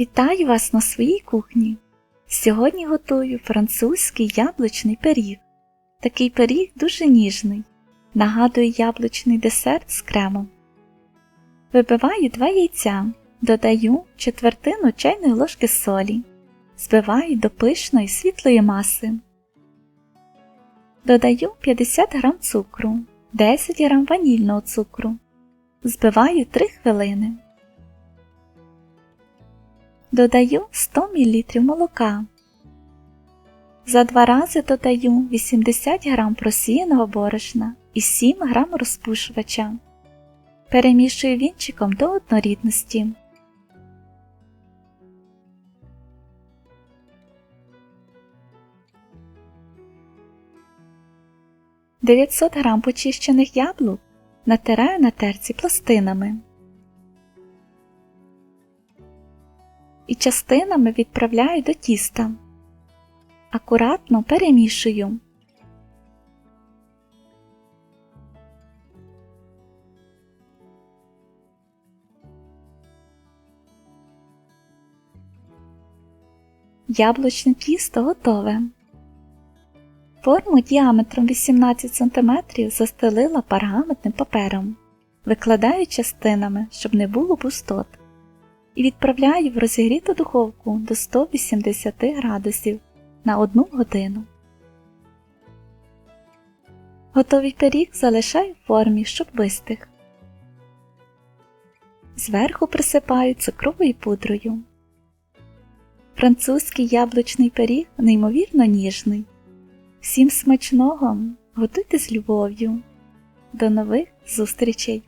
Вітаю вас на своїй кухні. Сьогодні готую французький яблучний пиріг. Такий пиріг дуже ніжний. Нагадує яблучний десерт з кремом. Вибиваю два яйця, додаю четвертину чайної ложки солі, збиваю до пишної світлої маси. Додаю 50 г цукру, 10 г ванільного цукру. Збиваю 3 хвилини. Додаю 100 мл молока. За два рази додаю 80 г просіяного борошна і 7 г розпушувача. Перемішую вінчиком до однорідності. Дев'ятсот грам почищених яблук натираю на терці пластинами. І частинами відправляю до тіста. Акуратно перемішую. Яблучне тісто готове. Форму діаметром 18 см застелила пергаментним папером, викладаю частинами, щоб не було пустот і відправляю в розігріту духовку до 180 градусів на 1 годину. Готовий пиріг залишаю в формі, щоб вистиг. Зверху присипаю цукровою пудрою. Французький яблучний пиріг неймовірно ніжний. Всім смачного! Готуйте з любов'ю. До нових зустрічей!